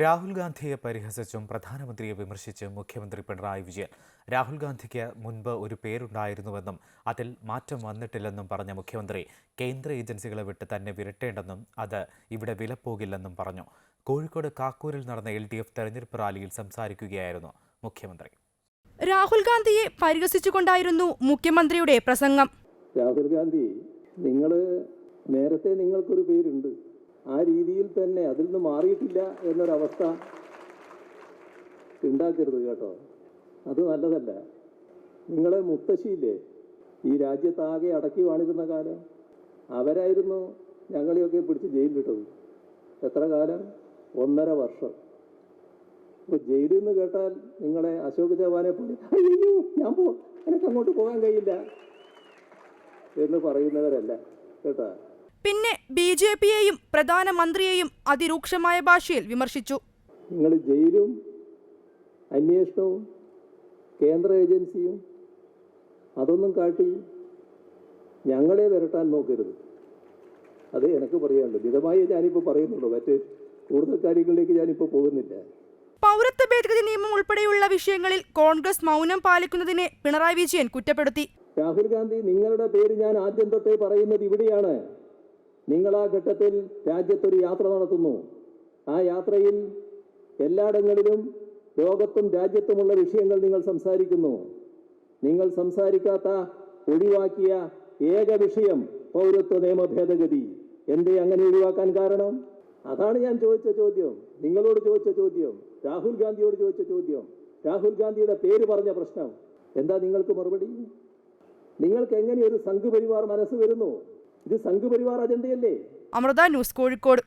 രാഹുൽ ഗാന്ധിയെ പരിഹസിച്ചും പ്രധാനമന്ത്രിയെ വിമർശിച്ചും മുഖ്യമന്ത്രി പിണറായി വിജയൻ. രാഹുൽ ഗാന്ധിക്ക് മുൻപ് ഒരു പേരുണ്ടായിരുന്നുവെന്നും അതിൽ മാറ്റം വന്നിട്ടില്ലെന്നും പറഞ്ഞ മുഖ്യമന്ത്രി കേന്ദ്ര ഏജൻസികളെ വിട്ട് തന്നെ വിരട്ടേണ്ടെന്നും അത് ഇവിടെ വിലപ്പോകില്ലെന്നും പറഞ്ഞു. കോഴിക്കോട് കാക്കൂരിൽ നടന്ന എൽ ഡി എഫ് തെരഞ്ഞെടുപ്പ് റാലിയിൽ സംസാരിക്കുകയായിരുന്നു മുഖ്യമന്ത്രി. രാഹുൽ ഗാന്ധിയെ പരിഹസിച്ചുകൊണ്ടായിരുന്നു മുഖ്യമന്ത്രിയുടെ പ്രസംഗം. രാഹുൽ ഗാന്ധി നിങ്ങൾ നേരത്തെ നിങ്ങൾക്കൊരു പേരുണ്ട്. ആ രീതിയിൽ തന്നെ അതിൽ നിന്ന് മാറിയിട്ടില്ല എന്നൊരവസ്ഥ ഉണ്ടാക്കരുത് കേട്ടോ. അത് നല്ലതല്ല. നിങ്ങളെ മുത്തശ്ശിയില്ലേ? ഈ രാജ്യത്താകെ അടക്കി വാണിരുന്ന കാലം. അവരായിരുന്നു ഞങ്ങളെയൊക്കെ പിടിച്ച് ജയിലിലിട്ടത്. എത്ര കാലം? ഒന്നര വർഷം. ഇപ്പോൾ ജയിലിൽ നിന്ന് കേട്ടാൽ നിങ്ങളെ അശോക് ചവാനെ പോലെ അയ്യോ ഞാൻ പോ എനിക്ക് അങ്ങോട്ട് പോകാൻ കഴിയില്ല എന്ന് പറയുന്നവരല്ല കേട്ടാ. പിന്നെ ബി ജെ പിയെയും പ്രധാനമന്ത്രിയെയും അതിരൂക്ഷമായ ഭാഷയിൽ വിമർശിച്ചു. നിങ്ങൾ ജയിലും അന്വേഷണവും കേന്ദ്ര ഏജൻസിയും അതൊന്നും കാട്ടി ഞങ്ങളെ വരട്ടാൻ നോക്കരുത്. അത് എനിക്ക് പറയാനുള്ളൂ മിതമായി ഞാനിപ്പോൾ പറയുന്നുള്ളൂ. മറ്റ് കൂടുതൽ കാര്യങ്ങളിലേക്ക് ഞാനിപ്പോൾ പോകുന്നില്ല. പൗരത്വ ഭേദഗതി നിയമം ഉൾപ്പെടെയുള്ള വിഷയങ്ങളിൽ കോൺഗ്രസ് മൗനം പാലിക്കുന്നതിനെ പിണറായി വിജയൻ കുറ്റപ്പെടുത്തി. രാഹുൽ ഗാന്ധി നിങ്ങളുടെ പേര് ഞാൻ ആദ്യം തൊട്ടേ പറയുന്നത് ഇവിടെയാണ്. നിങ്ങൾ ആ ഘട്ടത്തിൽ രാജ്യത്തൊരു യാത്ര നടത്തുന്നു. ആ യാത്രയിൽ എല്ലായിടങ്ങളിലും ലോകത്തും രാജ്യത്തുമുള്ള വിഷയങ്ങൾ നിങ്ങൾ സംസാരിക്കുന്നു. നിങ്ങൾ സംസാരിക്കാത്ത ഒഴിവാക്കിയ ഏക വിഷയം പൗരത്വ നിയമ ഭേദഗതി. എന്തേ അങ്ങനെ ഒഴിവാക്കാൻ കാരണം? അതാണ് ഞാൻ ചോദിച്ച ചോദ്യം. നിങ്ങളോട് ചോദിച്ച ചോദ്യം. രാഹുൽ ഗാന്ധിയോട് ചോദിച്ച ചോദ്യം. രാഹുൽ ഗാന്ധിയുടെ പേര് പറഞ്ഞ പ്രശ്നം. എന്താ നിങ്ങൾക്ക് മറുപടി? നിങ്ങൾക്ക് എങ്ങനെ ഒരു സംഘപരിവാർ മനസ്സ് വരുന്നു? ഇത് സംഘപരിവാർ അജണ്ടയല്ലേ? അമൃത ന്യൂസ് കോഴിക്കോട്.